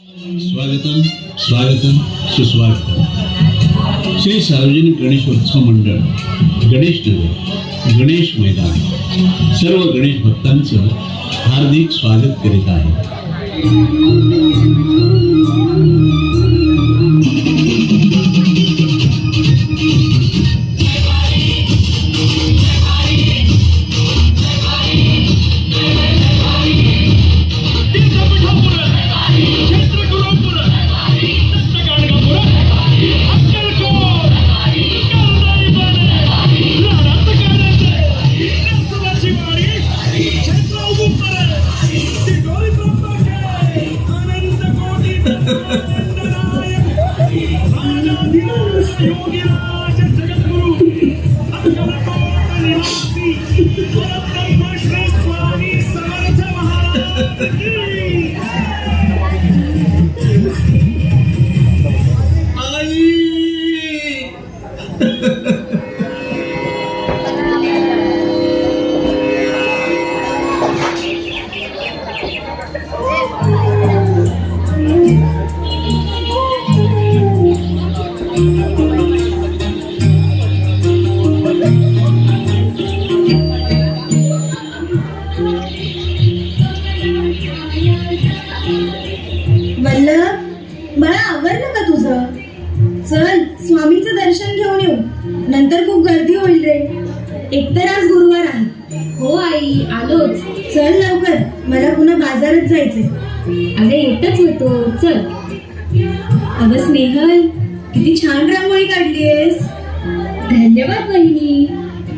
स्वागतम स्वागतम सुस्वागतम. श्री सार्वजनिक गणेशोत्सव मंडळ गणेश नगर गणेश मैदान. सर्व गणेश भक्तांचं हार्दिक स्वागत करीत आहे.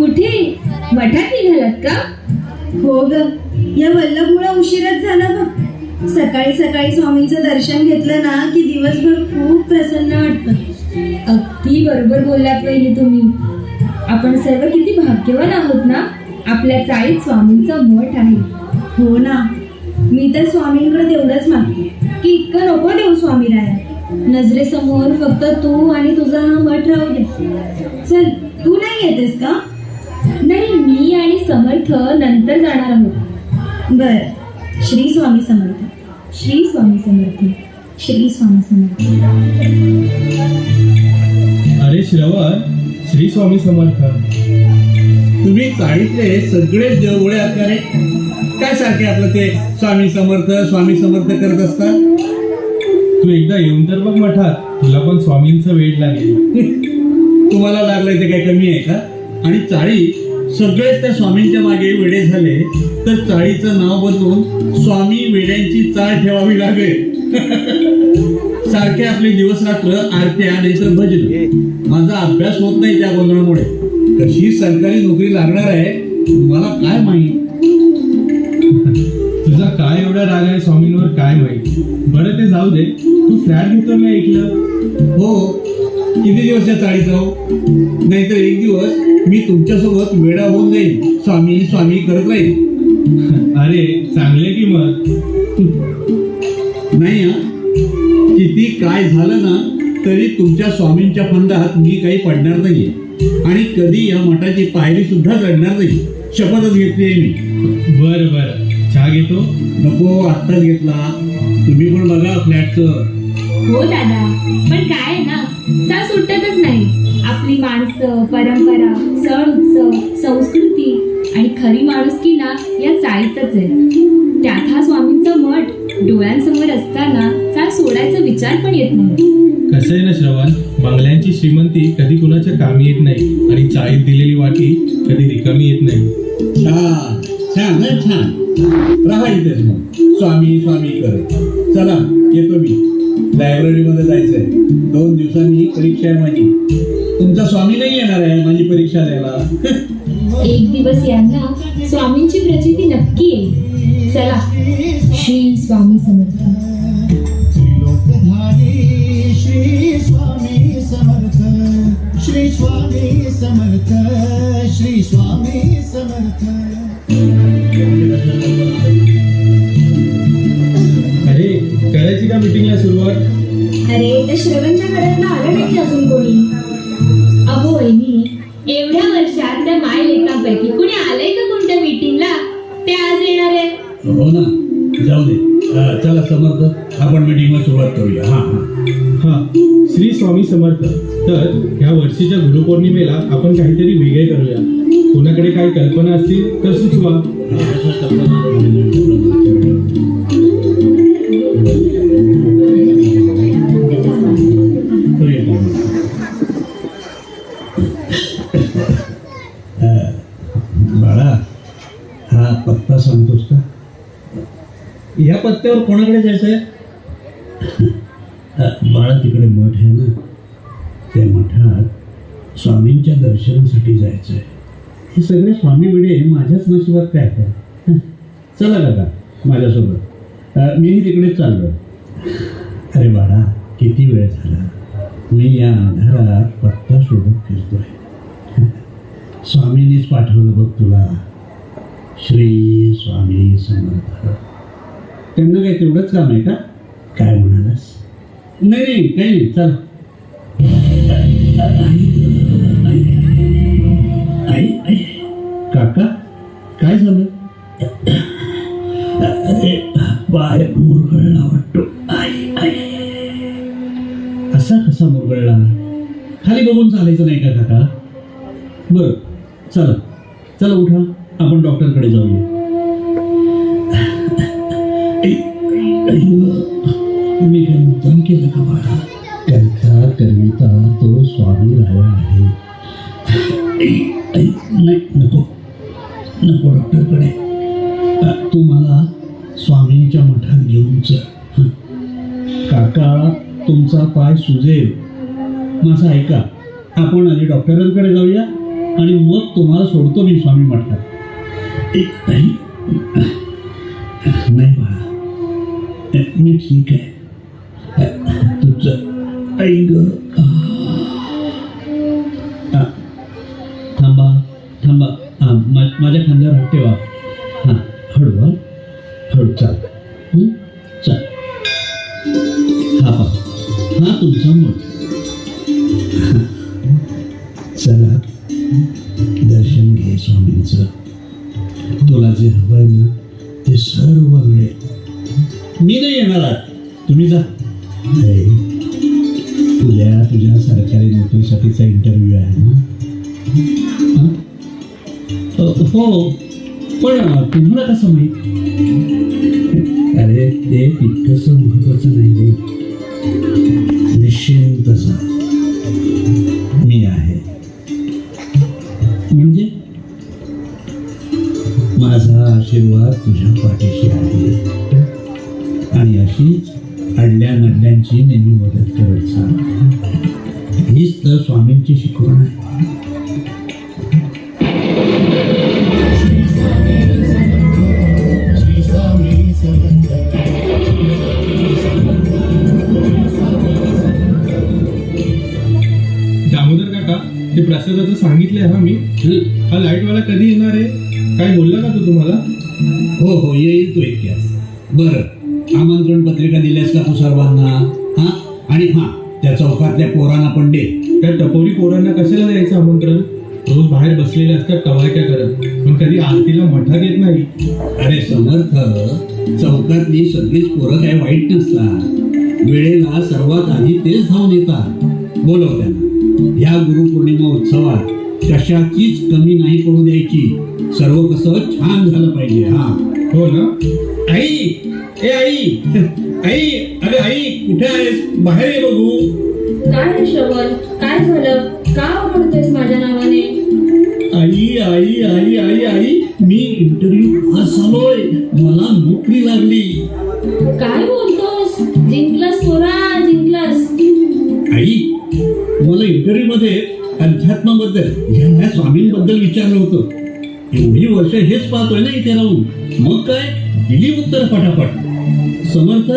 कुठे? मठात निघालात का? हो ग. या वल्लभमुळे उशिराच झाला बघ. सकाळी सकाळी स्वामींचं दर्शन घेतलं ना की दिवसभर खूप प्रसन्न वाटतं. अगदी बरोबर बोललात पहिली तुम्ही. आपण सर्व किती भाग्यवान आहोत ना? आपल्या चाळीत स्वामींचा मठ आहे. हो ना. मी तर स्वामींकडे तेवढंच मागते. की इतकं नको देऊ स्वामी राया नजरेसमोर फक्त तू आणि तुझा हा मठ राहू दे. चल तू नाही येतेस का? नाही मी आणि समर्थ नंतर जाणार आहोत. बर. श्री स्वामी समर्थ. श्री स्वामी समर्थ. श्री स्वामी समर्थ. अरे श्रवण श्री स्वामी समर्थ. तुम्ही चाळीतले सगळेच देवगोळे आकारे काय सारखे आपलं ते स्वामी समर्थ स्वामी समर्थ करत असतात? तू एकदा येऊन तर बघ मठात तुला पण स्वामींचं वेळ लागेल. तुम्हाला लागलंय ते काय कमी आहे का? आणि चाळी सगळेच त्या स्वामींच्या मागे वेडे झाले तर चाळीचं नाव बदलून स्वामी वेड्यांची चाळ ठेवावी लागेल. सारखे आपले दिवस रात्र आरत्या नाहीतर भजन. माझा अभ्यास होत नाही त्या गोंधळामुळे. कशी सरकारी नोकरी लागणार आहे मला काय माहीत? तुझा काय एवढा राग आहे स्वामींवर काय माहीत? बरं ते जाऊ दे. तू फ्लॅट घेतो मी ऐकलं हो. किती दिवस या चाळीत राहू नाहीतर एक दिवस मी तुमच्यासोबत वेडा होऊन जाईल स्वामी स्वामी करत राहील. अरे चांगले की मग? नाही किती काय झालं ना तरी तुमच्या स्वामींच्या फंदात मी काही पडणार नाहीये. आणि कधी या मठाची पायरी सुद्धा चढणार नाही. शपथच घेतली मी. बर बर. चहा घेतो? नको आत्ताच घेतला. तुम्ही पण बघा फ्लॅटचं. हो दादा पण काय आहे ना चा सुटतच नाही. आपली माणसं परंपरा सण उत्सव संस्कृती आणि खरी माणुसकी ना या चाळीतच आहे त्यात हा स्वामींचा मठ डोळ्यांसमोर असताना चा सोडायचा विचार पण येत नाही. कसं आहे ना श्रवण? बंगल्यांची श्रीमंती कधी कुणाच्या कामी येत नाही आणि चाळीत दिलेली वाटी कधी रिकामी येत नाही. छान छान हं, छान. राहा इथेच मग. स्वामी स्वामी करत चला येतो मी. लायब्ररीमध्ये जायचंय. दोन दिवसांनी परीक्षा आहे माझी. तुमचा स्वामी नाही येणार आहे माझी परीक्षा द्यायला? एक दिवस यांना स्वामींची प्रचिती नक्की येईल. चला. श्री स्वामी समर्थ. श्री स्वामी समर्थ. श्री स्वामी समर्थ. श्री स्वामी अरे त्या श्रवणच्या घरातलं आलं नाही अजून कोणी? अहो वहिनी एवढ्या वर्षात त्या माय लेखांपैकी कुणी आलंय का कोणत्या मीटिंगला ते आज येणार आहे हो ना. जाऊ दे. चला समर्थ. आपण मीटिंगला सुरुवात करूया. हा हा. हा श्री स्वामी समर्थ. तर ह्या वर्षीच्या गुरुपौर्णिमेला आपण काहीतरी वेगळे करूया. कोणाकडे काही कल्पना असतील तर सुचवा. पत्ता सांगतोस का? या पत्त्यावर कोणाकडे जायचंय? अ, बाळा तिकडे मठ आहे ना. त्या मठात स्वामींच्या दर्शनासाठी जायचंय. हे सगळे स्वामी विडे माझ्याच नशिबात काय काय चला काका माझ्यासोबत. मीही तिकडेच चाललोय. अरे बाळा किती वेळ झाला. मी या अंधारात पत्ता शोधत फिरतोय. स्वामींनीच पाठवलं बघ तुला. श्री स्वामी समर्थ. त्यांना काय तेवढंच काम आहे का? काय म्हणालास? नाही नाही काही नाही चल. काका काय झालं? अरे बाहेर मुरगळला वाटतो. आई आई. असा कसा मुरगळला? खाली बघून चालायचं नाही का काका? बरं चला. चला उठा. आपण डॉक्टरकडे जाऊया. मी मुद्दाम केलं का बाळा? करता करविता तो स्वामी राया आहे. नाही नको. नको डॉक्टरकडे. तू मला स्वामींच्या मठात घेऊन चल. काका तुमचा पाय सुजेल. माझं ऐका आपण आधी डॉक्टरांकडे जाऊया आणि मग तुम्हाला सोडतो मी स्वामी मठात. 哎哎，来吧，哎，你听着，哎，就这，哎一个。तुला जे हवंय ना ते सर्व मिळेल मी नाही येणार तुम्ही जा. उद्या तुझ्या सरकारी नोकरीसाठीचा इंटरव्ह्यू आहे ना हं? हो पण तुम्हाला कसं माहीत अरे ते तितकंस महत्वाचं नाही माझा आशीर्वाद तुझ्या पाठीशी आहे. आणि अशीच अडल्या नडल्यांची नेहमी मदत करत जा. हीच तर स्वामींची शिकवण आहे. दामोदर काका ते प्रसादाचं सांगितलंय हा मी. हं? लाईटवाला कधी येणार आहे? काय बोलला? का तो तुम्हाला? हो हो येईल तो इतक्यात बरं. आमंत्रण पत्रिका दिल्यास का तू सर्वांना? हा? आणि हा त्या चौकातल्या पोरांना पण दे. त्या टपोरी पोरांना कशाला द्यायचं आमंत्रण? रोज बाहेर बसलेले असतात टवाळक्या करत? पण कधी आरतीला मठात येत नाही. अरे समर्थ चौकातली सगळीच पोरं काय वाईट नसतात. वेळेला सर्वात आधी तेच धावून येतात. बोलव त्यांना या गुरुपौर्णिमा उत्सवात कशाचीच कमी नाही पडू द्यायची. सर्व कसं छान झालं पाहिजे हा. हो ना? आई ए आई आई अरे आई कुठे आहेस? बाहेर ये बघू. काय रे इथे राहून मग काय? दिली उत्तर पटापट. समर्थ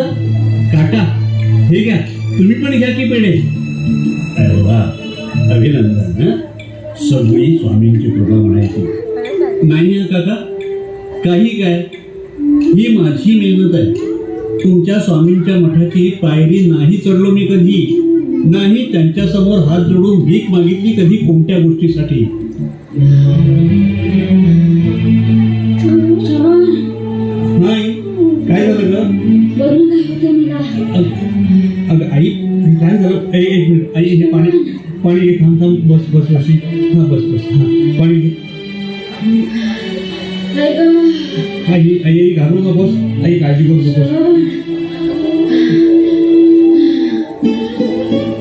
काका हे घ्या. तुम्ही पण घ्या की पेढे. अरे वा. अभिनंदन सगळी स्वामींची कृपा म्हणायची. नाही काका. काही काय? ही माझी मेहनत आहे. तुमच्या स्वामींच्या मठाची पायरी नाही चढलो मी कधी. नाही त्यांच्यासमोर हात जोडून भीक मागितली कधी कोणत्या गोष्टीसाठी? बस बस हा बस बस. हा पाणी घे. आई आई आई घाबरू नकोस. आई काळजी करू नकोस.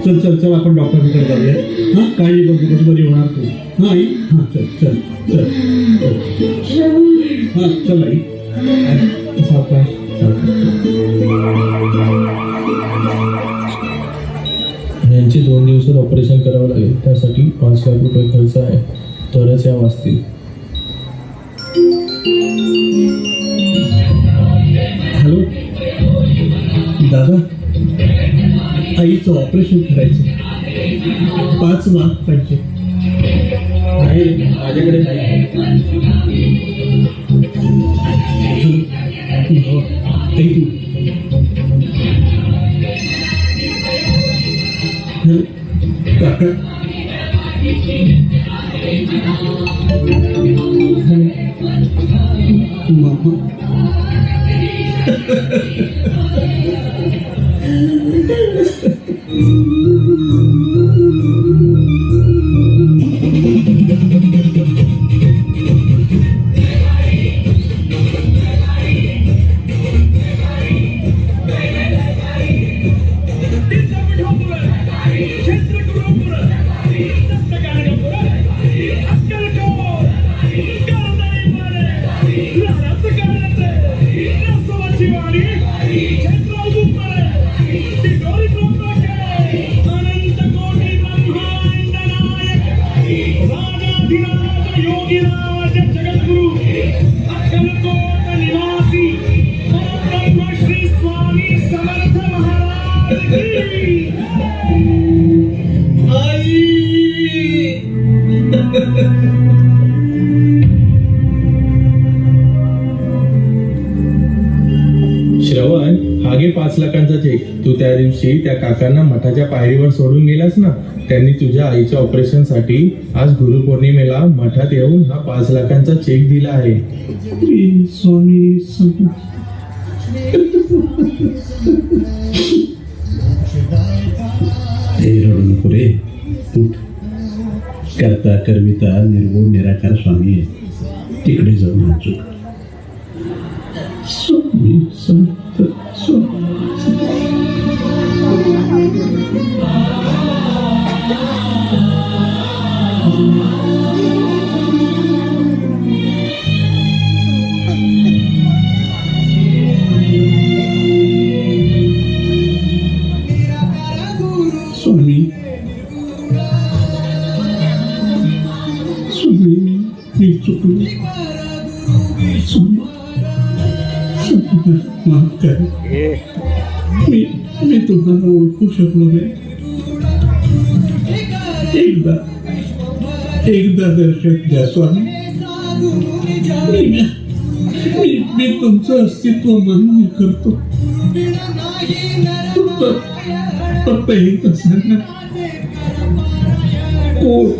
चल चल चल आपण डॉक्टरकडे जाऊया. हा काळजी करू नकोस बरी होणार तू. हा आई. हा चल चल चल. हा चल आई सावकाश. सावकाश. यांची दोन दिवसात ऑपरेशन करावं लागेल. त्यासाठी पाच लाख रुपये खर्च आहे. तरच या वाचतील. हॅलो? दादा? आईचं ऑपरेशन करायचं. पाच लाख पाहिजे. नाही माझ्याकडे नाही. हॅलो काका हॅलो दिवशी त्या काकांना मठाच्या पायरीवर सोडून गेलास ना? त्यांनी तुझ्या आईच्या ऑपरेशनसाठी आज गुरुपौर्णिमेला मठात येऊन हा पाच लाखांचा चेक दिला आहे. हे करता करविता निर्गुण निराकार स्वामी आहे तिकडे जाऊन जोड. स्वामी समर्थ स्वामी लोकांना ओळखू शकलो नाही. एकदा एकदा दर्शन द्या स्वामी. मी तुमचं अस्तित्व मान्य करतो. फक्त फक्त एकदा सांगा कोण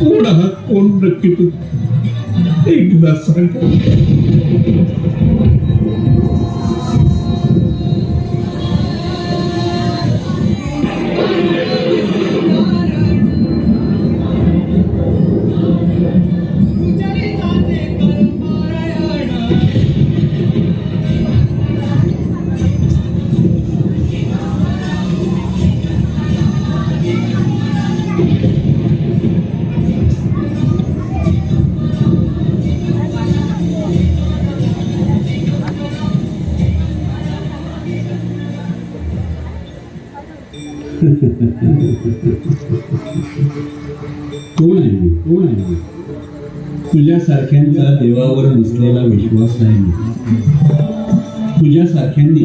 कोण आहात कोण नक्की तू एकदा सांगा. कोण आहे मी? कोण आहे मी? तुझ्यासारख्यांचा देवावर नसलेला विश्वास आहे मी तुझ्यासारख्यांनी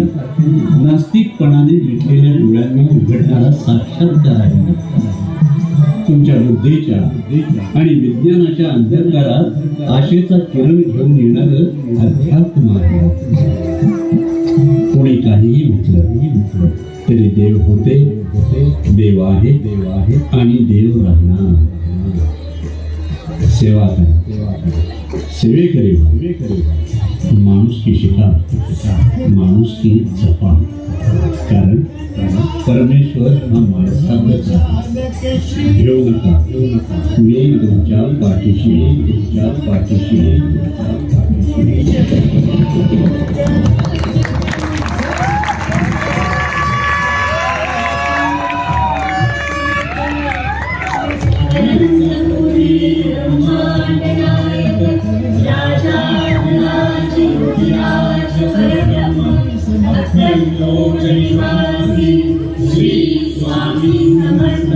नास्तिकपणाने मिटलेल्या डोळ्यांना उघडणारा साक्षात्कार आहे तुमच्या बुद्धीच्या आणि विज्ञानाच्या अंधकारात आशेचा किरण घेऊन येणारं अध्यात्म आहे कोणी काहीही म्हटलं तरी देव होते देव आहे देव आहे आणि देव राहणार. सेवा करा. सेवा करा सेवेकरी व्हा सेवेकरी व्हा माणुसकी शिका माणुसकी जपा. कारण परमेश्वर हा माणसातच. घेऊ नका घेऊ नका. मी तुमच्या पाठीशी तुमच्या पाठीशी पाठीशी श्री स्वामी समर्थ